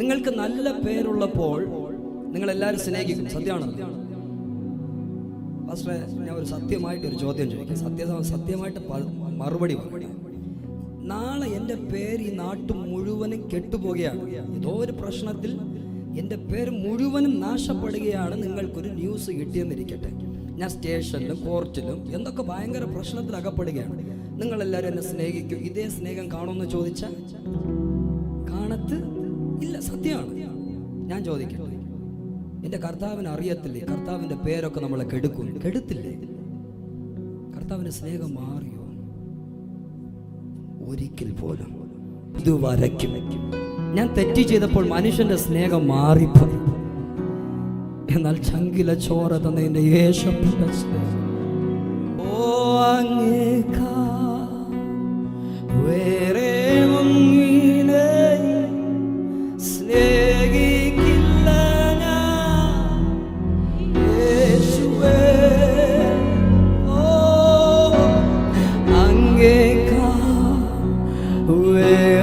നിങ്ങൾക്ക് നല്ല പേരുള്ളപ്പോൾ നിങ്ങൾ എല്ലാവരും സ്നേഹിക്കും. സത്യമാണ് പാസ്റ്ററെ ഞാൻ ഒരു സത്യമായിട്ട് ഒരു ചോദ്യം ചോദിക്കാം. സത്യ സത്യമായിട്ട് മറുപടി നാളെ എന്റെ പേര് ഈ നാട്ടു മുഴുവനും കെട്ടുപോകുകയാണ് ഏതോ ഒരു പ്രശ്നത്തിൽ എന്റെ പേര് മുഴുവനും നാശപ്പെടുകയാണ് നിങ്ങൾക്കൊരു ന്യൂസ് കിട്ടിയെന്നിരിക്കട്ടെ. ഞാൻ സ്റ്റേഷനിലും കോർട്ടിലും എന്തൊക്കെ ഭയങ്കര പ്രശ്നത്തിൽ അകപ്പെടുകയാണ്. നിങ്ങളെല്ലാവരും എന്നെ സ്നേഹിക്കും. ഇതേ സ്നേഹം കാണുമെന്ന് ചോദിച്ചാൽ കാണത്ത് സത്യമാണ്. ഞാൻ ചോദിക്കട്ടെ? എന്റെ കർത്താവിന് അറിയത്തില്ലേ? കർത്താവിന്റെ പേരൊക്കെ നമ്മളെ കെടുക്കും. കെടുത്തില്ലേ? കർത്താവിന്റെ സ്നേഹം മാറിയോ? ഒരിക്കൽ പോലും. ഇത് വരയ്ക്കും. ഞാൻ തെറ്റി ചെയ്തപ്പോൾ മനുഷ്യന്റെ സ്നേഹം മാറിപ്പോയി. എന്നാൽ ചങ്കില ചോര തന്നതിന്റെ യേശപ്പെട്ട സ്നേഹം. away